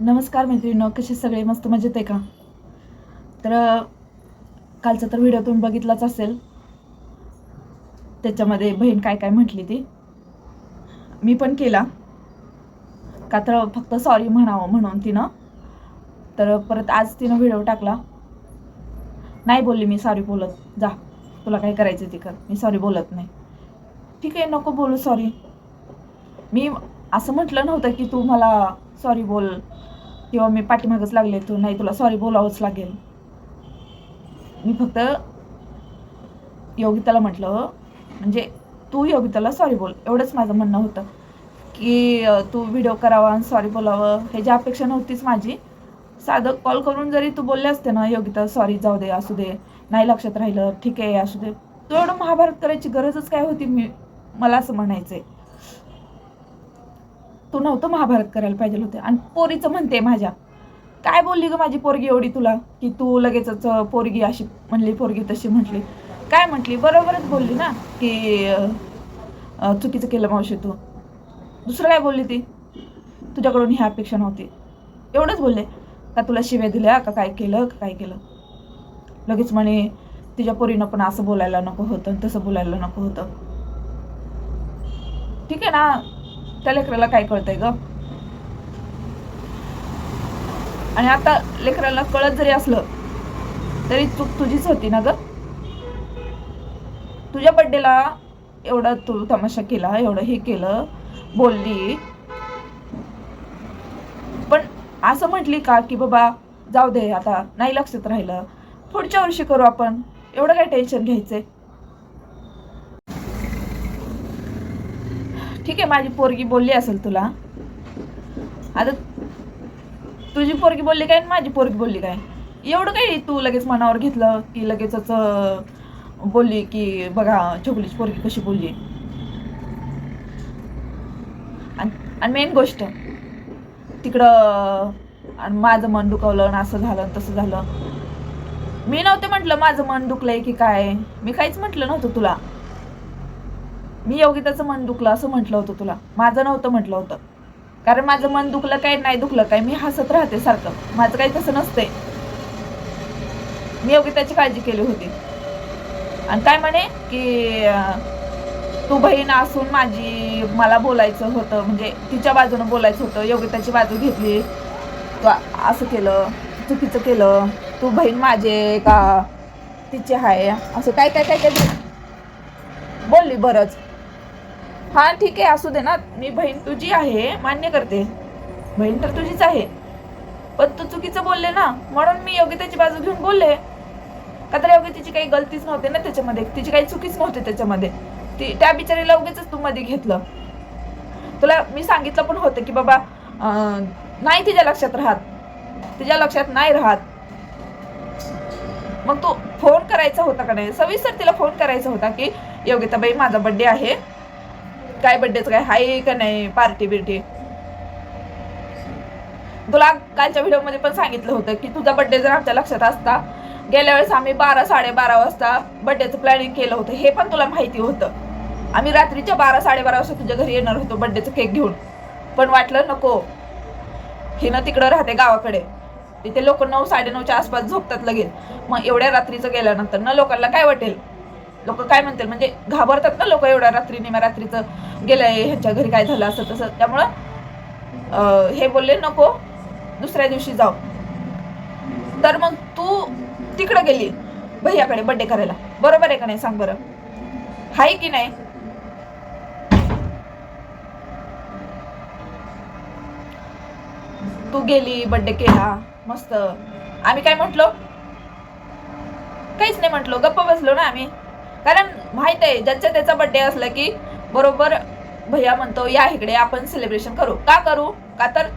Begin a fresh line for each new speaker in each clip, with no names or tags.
नमस्कार मैत्रिणी कसे सगळे? मस्त मजेत आहे का? तर कालचा तर व्हिडिओ तुम्ही बघितलाच असेल. त्याच्यामध्ये बहीण काय काय म्हटली ती? मी पण केला. का तर फक्त सॉरी म्हणावं म्हणून तिनं. तर परत आज तिनं व्हिडिओ टाकला. नाही बोलली मी सॉरी बोलत. जा तुला काय करायचं ते कर. मी सॉरी बोलत नाही. ठीक आहे नको बोलू सॉरी मी असं म्हटलं नव्हतं की तू मला सॉरी बोल. किंवा मी पाठीमागच लागले तू नाही तुला सॉरी बोलावंच लागेल. मी फक्त योगिताला म्हटलं म्हणजे तू योगिताला सॉरी बोल. एवढंच माझं म्हणणं होतं की तू व्हिडिओ करावा आणि सॉरी बोलावं. ह्याची अपेक्षा नव्हतीच माझी. साधं कॉल करून जरी तू बोलले असते ना योगिता सॉरी जाऊ दे असू दे नाही लक्षात राहिलं ठीक आहे असू दे. तू एवढं महाभारत करायची गरजच काय होती मी मला असं म्हणायचं आहे तू नव्हतं महाभारत करायला पाहिजे होतं. आणि पोरीचं म्हणते माझ्या काय बोलली ग माझी पोरगी एवढी तुला की तू लगेचच पोरगी अशी म्हणली पोरगी तशी म्हटली. काय म्हटली? बरोबरच बोलली ना की चुकीचं केलं मावशी तू. दुसरं काय बोलली ती? तुझ्याकडून ही अपेक्षा नव्हती. एवढंच बोलले का तुला शिव्या दिल्या का काय केलं का काय केलं? लगेच म्हणे तिच्या पोरीनं पण असं बोलायला नको होतं तसं बोलायला नको होतं. ठीक आहे ना त्या लेकराला काय कळतंय ग? आणि आता लेकराला कळत जरी असलं तरी चूक तुझीच होती ना ग? तुझ्या बड्डेला एवढा तू तमाशा केला एवढं हे केलं बोलली. पण असं म्हटली का की बाबा जाऊ दे आता नाही लक्षात राहिलं. पुढच्या वर्षी करू आपण. एवढं काय टेन्शन घ्यायचंय? ठीक आहे माझी पोरगी बोलली असेल तुला. आता तुझी पोरगी बोलली काय माझी पोरगी बोलली काय? एवढं काही तू लगेच मनावर घेतलं की लगेचच बोलली की बघा छोकलीची पोरगी कशी बोलली. आणि मेन गोष्ट तिकडं आणि माझं मन दुखवलं आणि असं झालं तसं झालं. मी नव्हते म्हटलं माझं मन दुखलंय की काय. मी काहीच म्हटलं नव्हतं तुला. मी योगिताचं मन दुखलं असं म्हटलं होतं तुला. माझं नव्हतं म्हटलं होतं. कारण माझं मन दुखलं काय नाही दुखलं काय मी हसत राहते सारखं. माझं काही तसं नसते मी योगिताची काळजी केली होती. आणि काय म्हणे की तू बहीण असून माझी मला बोलायचं होतं म्हणजे तिच्या बाजूनं बोलायचं होतं योगिताची बाजू घेतली. असं केलं चुकीचं केलं तू बहीण माझे का तिचे आहे असं काय काय काय काय बोलली बरंच. हा ठीक आहे असू दे ना. मी बहीण तुझी आहे मान्य करते. बहीण तर तुझीच आहे. पण तू चुकीचं बोलले ना म्हणून मी योगिताची बाजू घेऊन बोलले. का तर योग्यतेची काही गलतीच नव्हते ना त्याच्यामध्ये. तिची काही चुकीच नव्हती त्याच्यामध्ये. ती त्या बिचारीला उगीच तू मध्ये घेतलं. तुला मी सांगितलं पण होतं की बाबा नाही तिच्या लक्षात राहत. तिच्या लक्षात नाही राहत. मग तू फोन करायचा होता का नाही? सविस्तर तिला फोन करायचा होता की योगिताबाई माझा बड्डे आहे. काय बड्डेच काय? हाय का नाही? पार्टी बिर्टी? तुला कालच्या व्हिडिओमध्ये पण सांगितलं होतं की तुझा बड्डे जर आमच्या लक्षात असता गेल्या वेळेस आम्ही बारा साडेबारा वाजता बड्डेचं प्लॅनिंग केलं होतं. हे पण तुला माहिती होतं. आम्ही रात्रीच्या बारा साडेबारा वाजता तुझ्या घरी येणार होतो बड्डेचं केक घेऊन. पण वाटलं नको. हिनं तिकडं राहते गावाकडे. तिथे लोक नऊ साडेनऊच्या आसपास झोपतात लगेच. मग एवढ्या रात्रीचं गेल्यानंतर ना लोकांना काय वाटेल? लोक काय म्हणतील? म्हणजे घाबरतात ना लोक एवढ्या रात्री निम्या रात्रीचं गेलंय ह्यांच्या घरी काय झालं असं तसं. त्यामुळं हे बोलले नको दुसऱ्या दिवशी जाऊ. तर मग तू तिकडं गेली भैयाकडे बड्डे करायला. बरोबर आहे का नाही? सांग बरं. हाय की नाही? तू गेली बड्डे केला मस्त. आम्ही काय म्हटलो? काहीच नाही म्हटलो. गप्प बसलो ना आम्ही? कारण माहीत आहे ज्याच्या त्याचा बड्डे असला की बरोबर भैया म्हणतो या इकडे आपण सेलिब्रेशन करू. का करू? का तर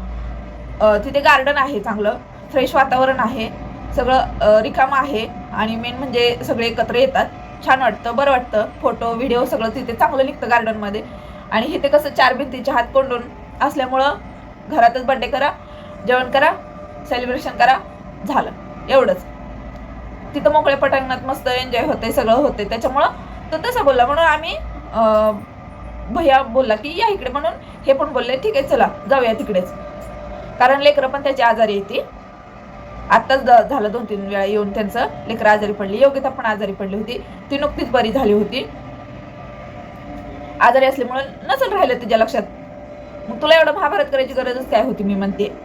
तिथे गार्डन आहे चांगलं फ्रेश वातावरण आहे सगळं रिकाम आहे आणि मेन म्हणजे सगळे एकत्र येतात. छान वाटतं बरं वाटतं. फोटो व्हिडिओ सगळं तिथे चांगलं निघतं गार्डनमध्ये आणि इथे कसं चार भिंतीच्या हात कोंडून असल्यामुळं घरातच बड्डे करा जेवण करा सेलिब्रेशन करा झालं. एवढंच. तिथं मोकळ्या पटांगणात मस्त एन्जॉय होते सगळं होते त्याच्यामुळं तो तसा बोलला. म्हणून आम्ही भैया बोलला की या इकडे म्हणून. हे पण बोलले ठीक आहे चला जाऊया तिकडेच. कारण लेकरं पण त्याची आजारी येते आत्ताच द- झालं दोन तीन वेळा येऊन त्यांचं. लेकरं आजारी पडली. योग्यता पण आजारी पडली होती. ती नुकतीच बरी झाली होती. आजारी असल्यामुळे नसेल राहिलं तिच्या लक्षात. मग तुला एवढं महाभारत करायची गरजच काय होती मी म्हणते.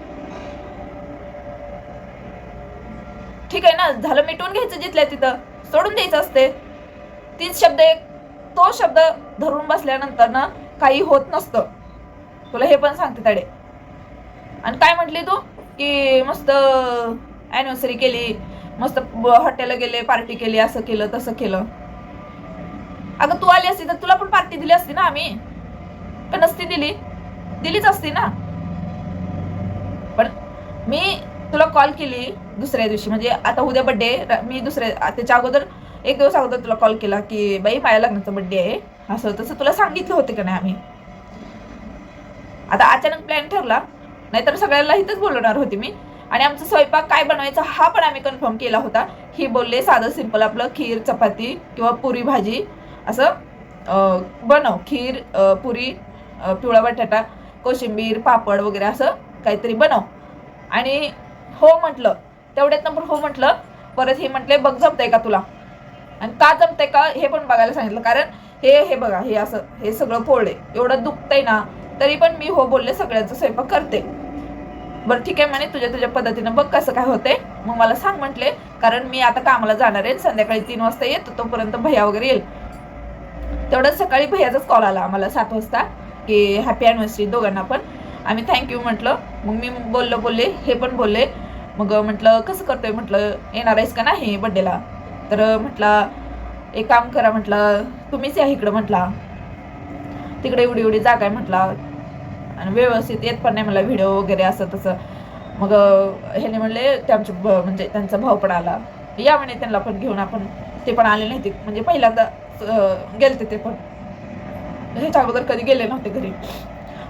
ठीक आहे ना झालं मिटवून घ्यायचं जिथल्या तिथं. सोडून द्यायचं असते. तीच शब्द एक तो शब्द धरून बसल्यानंतर ना काही होत नसतं. तुला हे पण सांगते तडे. आणि काय म्हटली तू? की मस्त ॲनिव्हर्सरी केली. मस्त हॉटेलला गेले पार्टी केली असं केलं तसं केलं. अगं तू आली असती तर तुला पण पार्टी दिली असती ना आम्ही. का नसती दिली. दिलीच असती ना. पण मी तुला कॉल केली दुसऱ्या दिवशी. म्हणजे आता उद्या बड्डे मी दुसऱ्या त्याच्या अगोदर एक दिवस अगोदर तुला कॉल केला की बाई माझ्या लग्नाचा बड्डे आहे. असं तसं तुला सांगितलं होतं का नाही आम्ही? आता अचानक प्लॅन ठरला. नाहीतर सगळ्यांना इथंच बोलवणार होते मी. आणि आमचा स्वयंपाक काय बनवायचा हा पण आम्ही कन्फर्म केला होता. ही बोलले साधं सिंपल आपलं खीर चपाती किंवा पुरी भाजी. असं बनव. खीर पुरी पिवळा बटाटा कोशिंबीर पापड वगैरे असं काहीतरी बनव. आणि हो म्हटलं. तेवढ्यात नंबर हो म्हटलं. परत हे म्हटले बघ जमतंय का तुला? आणि का जमतंय का हे पण बघायला सांगितलं. कारण हे हे बघा हे असं हे सगळं फोडे एवढं दुखतंय ना तरी पण मी हो बोलले सगळ्यांचं स्वयंपाक करते. बरं ठीक आहे म्हणे तुझ्या तुझ्या पद्धतीनं बघ कसं काय होते मग मला सांग म्हटले कारण मी आता कामाला जाणार आहे संध्याकाळी तीन वाजता येतो तोपर्यंत भैया वगैरे येईल. तेवढंच सकाळी भैयाचाच कॉल आला आम्हाला सात वाजता की हॅपी अॅनिव्हर्सरी दोघांना पण. आम्ही थँक्यू म्हटलं. मग मी बोललो बोलले हे पण बोलले. मग म्हटलं कसं करतोय? म्हटलं येणार आहेस का नाही बड्डेला तर म्हटला एक काम करा म्हटलं तुम्हीच या इकडं म्हटला. तिकडे एवढी एवढी जागा आहे म्हटला. आणि व्यवस्थित येत पण नाही मला व्हिडिओ वगैरे असं तसं. मग ह्याने म्हणले त्यांचे ब- म्हणजे त्यांचा भाऊ पण आला. या म्हणे त्यांना पण घेऊन आपण. ते पण आले नाही ते म्हणजे पहिल्यांदा गेलते ते पण. ह्याच्या अगोदर कधी गेले नव्हते घरी.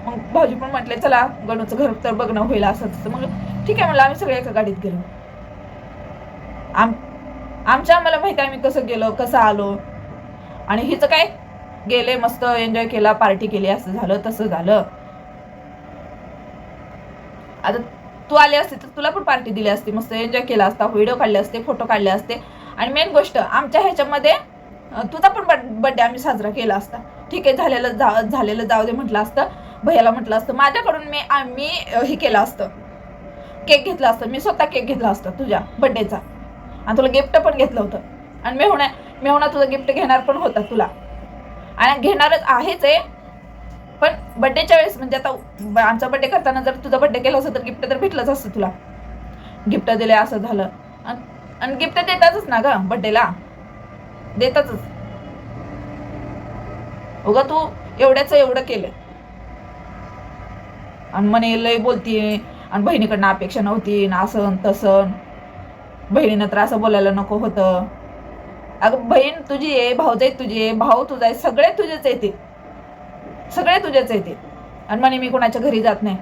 मग भाऊजी पण म्हटले चला गणूचं घर तर बघणं होईल असं तसं. मग ठीक आहे म्हणलं आम्ही सगळे एका गाडीत गेलो. आम आमच्या आम्हाला माहिती आहे आम्ही कसं गेलो कसं आलो. आणि हिचं काय? गेले मस्त एन्जॉय केला पार्टी केली असं झालं तसं झालं. आता तू आली असते तर तुला पण पार्टी दिली असती मस्त एन्जॉय केला असता व्हिडिओ काढले असते फोटो काढले असते. आणि मेन गोष्ट आमच्या ह्याच्यामध्ये तुझा पण बड्डे आम्ही साजरा केला असता. ठीक आहे झालेलं जा झालेलं जाऊ दे म्हटलं असतं भैयाला म्हटलं असतं माझ्याकडून मी आम्ही हे केलं असतं. केक घेतला असतं. मी स्वतः केक घेतला असता तुझ्या बड्डेचा आणि तुला गिफ्ट पण घेतलं होतं. आणि मेहुणा मेहुणा तुझं गिफ्ट घेणार पण होता तुला. आणि घेणारच आहेच आहे पण बड्डेच्या वेळेस म्हणजे आता आमचा बड्डे करताना जर तुझा बड्डे केला असतं तर गिफ्ट तर भेटलंच असतं तुला. गिफ्ट दिले असं झालं. आणि गिफ्ट देतातच ना ग बड्डेला देतातच. उगा तू एवढ्याच एवढं केलं. आणि म्हणे लय बोलतीये आणि बहिणीकडनं अपेक्षा नव्हती ना असं तसं बहिणीनं तर असं बोलायला नको होतं. अगं बहीण तुझी आहे भाऊजाई तुझी आहे भाऊ तुझा आहे सगळे तुझेच आहे ते. सगळे तुझेच आहे ते. आणि म्हणे मी कोणाच्या घरी जात नाही.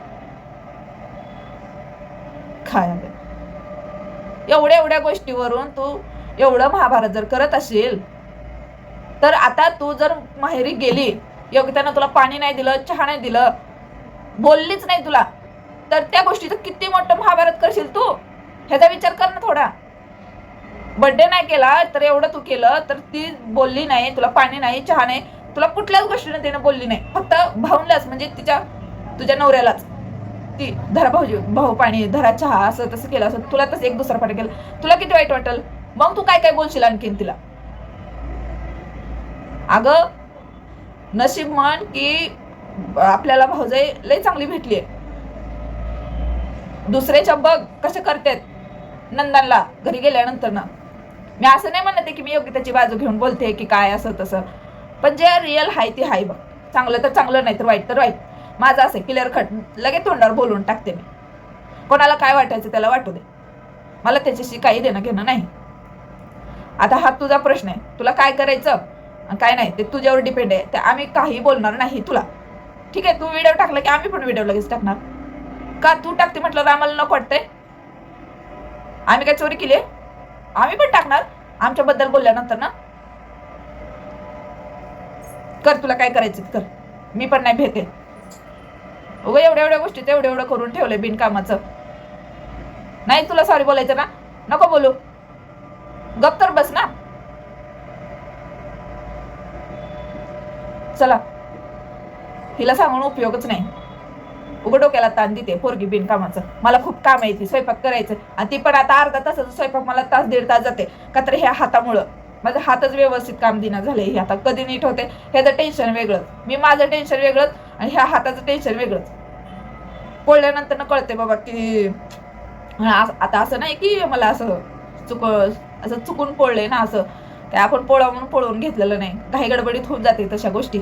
काय एवढ्या एवढ्या गोष्टीवरून तू एवढं महाभारत जर करत असेल तर आता तू जर माहेरी गेली योगितानं तुला पाणी नाही दिलं चहा नाही दिलं बोललीच नाही तुला. तर त्या गोष्टीचं किती मोठं महाभारत करशील तू? ह्याचा विचार कर ना थोडा. बड्डे नाही केला तर एवढं तू केलं तर ती बोलली नाही तुला पाणी नाही चहा नाही तुला कुठल्याच गोष्टीने तिने बोलली नाही. फक्त भाऊनलाच म्हणजे तिच्या तुझ्या नवऱ्यालाच. ती धरा भाऊजी भाऊ पाणी धरा चहा असं तसं केलं असं तुला तसं एक दुसरा पाणी केलं. तुला किती वाईट वाटेल? मग तू काय काय बोलशील आणखीन तिला? अगं नशीब म्हण की आपल्याला भाऊजाई लय चांगली भेटली आहे दुसऱ्याच्या बघ कसे करतात. नंदनला घरी गेल्यानंतर ना मी असं नाही म्हणत आहे की मी योग्यतेची बाजू घेऊन बोलते की काय असं तसं. पण जे रिअल आहे ती आहे बघ. चांगलं तर चांगलं नाही तर वाईट तर वाईट. माझं असं क्लिअर खट लगेच तोंडावर बोलून टाकते मी. कोणाला काय वाटायचं त्याला वाटू दे. मला त्याच्याशी काही देणं घेणं नाही. आता हा तुझा प्रश्न आहे. तुला काय करायचं आणि काय नाही ते तुझ्यावर डिपेंड आहे. ते आम्ही काही बोलणार नाही तुला. ठीक आहे तू व्हिडिओ टाकला की आम्ही पण व्हिडिओ लगेच टाकणार. का तू टाकते म्हटलं तर आम्हाला नको वाटतंय? आम्ही काय चोरी केली आम्ही पण टाकणार. आमच्याबद्दल बोलल्यानंतर ना. कर तुला काय करायचं कर. मी पण नाही भेटे उगं एवढ्या एवढ्या गोष्टी एवढं एवढं करून ठेवलंय बिनकामाचं. नाही तुला सॉरी बोलायचं ना? नको बोलू. गप तर बस ना. चला. हिला सांगून उपयोगच नाही. उघड डोक्याला ताण देते पोरगी बिनकामाचं. मला खूप काम आहे ती स्वयंपाक करायचं. आणि ती पण आता अर्धा तासाचा स्वयंपाक मला तास दीड तास जाते का तर ह्या हातामुळं. माझं हातच व्यवस्थित काम दिना झाले हे आता कधी नीट होते ह्याचं टेन्शन वेगळंच. मी माझं टेन्शन वेगळंच आणि ह्या हाताचं टेन्शन वेगळंच. पोळल्यानंतर ना कळते बाबा की आता असं नाही की मला असं चुक असं चुकून पोळले ना असं. काय आपण पोळा म्हणून पळवून घेतलेलं नाही. काही गडबडीत होऊन जाते तशा गोष्टी.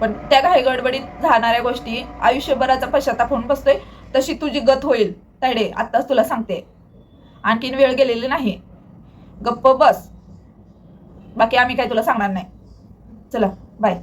पण त्या घाई गडबडीत राहणाऱ्या गोष्टी आयुष्यभराचा पश्चाताप होऊन बसतोय तशी तुझी गत होईल. तडे आत्ताच तुला सांगते. आणखीन वेळ गेलेली नाही. गप्प बस. बाकी आम्ही काय तुला सांगणार नाही. चला बाय